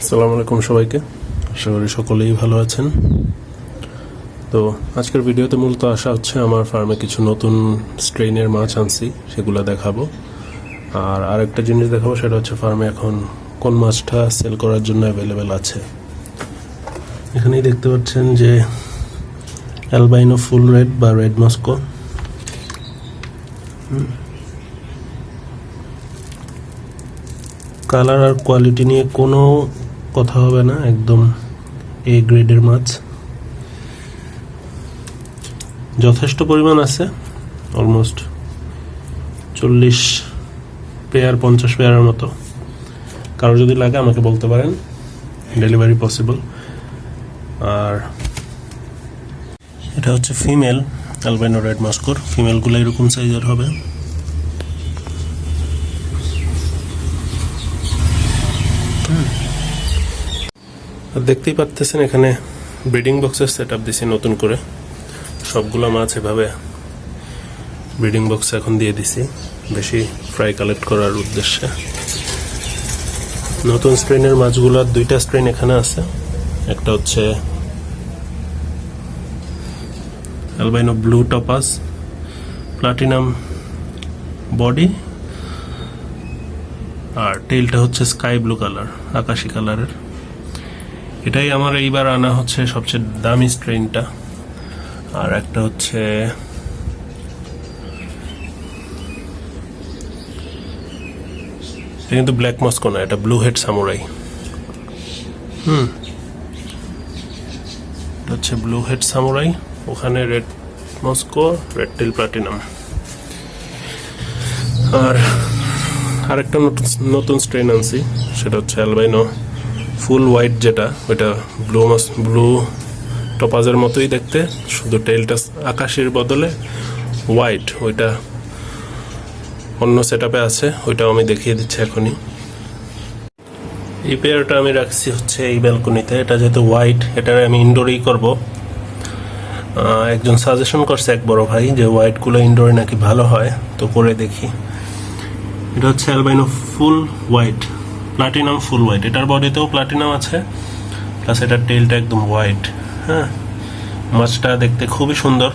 আসসালামু আলাইকুম সবাইকে। আশা করি সকলেই ভালো আছেন। তো আজকের ভিডিওতে মূলত আসা হচ্ছে আমার ফার্মে কিছু নতুন স্ট্রেইনের মাছ আনছি, সেগুলো দেখাবো। আর আরেকটা জিনিস দেখাবো, সেটা হচ্ছে ফার্মে এখন কোন মাছটা সেল করার জন্য অ্যাভেলেবেল আছে। এখানেই দেখতে পাচ্ছেন যে অ্যালবাইনো ফুল রেড বা রেড মস্কো কালার আর কোয়ালিটি নিয়ে কোনো কথা হবে না, একদম এ গ্রেডের মাছ। যথেষ্ট পরিমাণ আছে অলমোস্ট চল্লিশ পেয়ার পঞ্চাশ পেয়ারের মতো। কারও যদি লাগে আমাকে বলতে পারেন ডেলিভারি পসিবল আর এটা হচ্ছে ফিমেল অ্যালবাইনো রেড মাস্কোর ফিমেলগুলো এরকম সাইজের হবে। আর দেখতেই পাচ্তেছেন এখানে ব্রিডিং বক্সের সেট আপ দিছি নতুন করে। সবগুলো মাছ এভাবে ব্রিডিং বক্স এখন দিয়ে দিছি বেশি ফ্রাই কালেক্ট করার উদ্দেশ্যে। নতুন স্ট্রেনের মাছগুলোর দুইটা স্ট্রেন এখানে আছে। একটা হচ্ছে albino blue topaz platinum body আর টেলটা হচ্ছে স্কাই ব্লু কালার আকাশি কালারের এটাই আমার এইবার আনা হচ্ছে সবচেয়ে দামি স্ট্রেনটা। আর একটা হচ্ছে এটা কিন্তু ব্ল্যাক মস্কো না, এটা ব্লু হেড সামুরাই। হুম। এটা হচ্ছে ব্লু হেড সামুরাই, ওখানে red Moscow, red tail platinum. আর আরেকটা নতুন নতুন স্ট্রেন আনছি, সেটা হচ্ছে অ্যালবাইনো। ফুল হোয়াইট যেটা, ওইটা ব্লু ব্লু টপাজের মতোই দেখতে, শুধু টেলটা আকাশের বদলে হোয়াইট, ওইটা অন্য সেট আছে, ওইটাও আমি দেখিয়ে দিচ্ছি এখনই। এই পেয়ারটা আমি রাখছি হচ্ছে এই ব্যালকনিতে এটা যেহেতু হোয়াইট এটা আমি ইনডোরেই করব। একজন সাজেশন করছে এক বড় ভাই যে হোয়াইটগুলো ইনডোরে নাকি ভালো হয়, তো করে দেখি। এটা হচ্ছে albino full white. Platinum full white এটার বডিতেও প্লাটিনাম আছে প্লাস এটার টেলটা একদম হোয়াইট হ্যাঁ? মাছটা দেখতে খুবই সুন্দর।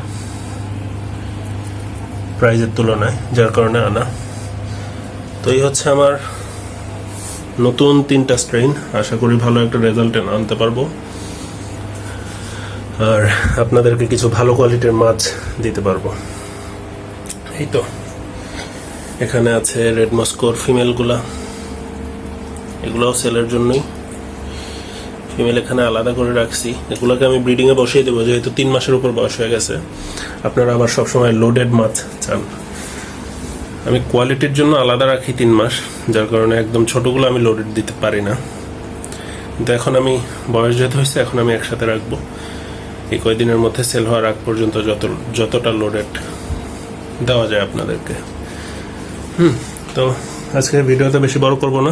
প্রাইজের তুলনায়, যার কারণে আনা। তো এই হচ্ছে আমার নতুন তিনটা স্ট্রেন আশা করি ভালো একটা রেজাল্ট আনতে পারব। আর আপনাদেরকে কিছু ভালো কোয়ালিটির মাছ দিতে পারব। এই তো। এখানে আছে রেড মস্কোর ফিমেলগুলা এগুলোও সেলের জন্যই। ফিমেল এখানে আলাদা করে রাখছি। এগুলোকে আমি ব্রিডিংয়ে বসিয়ে দেবো, যেহেতু তিন মাসের উপর বয়স হয়ে গেছে। আপনারা আবার সবসময় লোডেড মাছ চান। আমি কোয়ালিটির জন্য আলাদা রাখি তিন মাস, যার কারণে একদম ছোটগুলো আমি লোডেড দিতে পারি না। কিন্তু এখন আমি, বয়স যেহেতু হয়েছে, এখন আমি একসাথে রাখব। এই কয়দিনের মধ্যে সেল হওয়ার আগ পর্যন্ত যত, যতটা লোডেড দেওয়া যায় আপনাদেরকে। হুম, তো আজকে ভিডিওটা বেশি বড় করব না।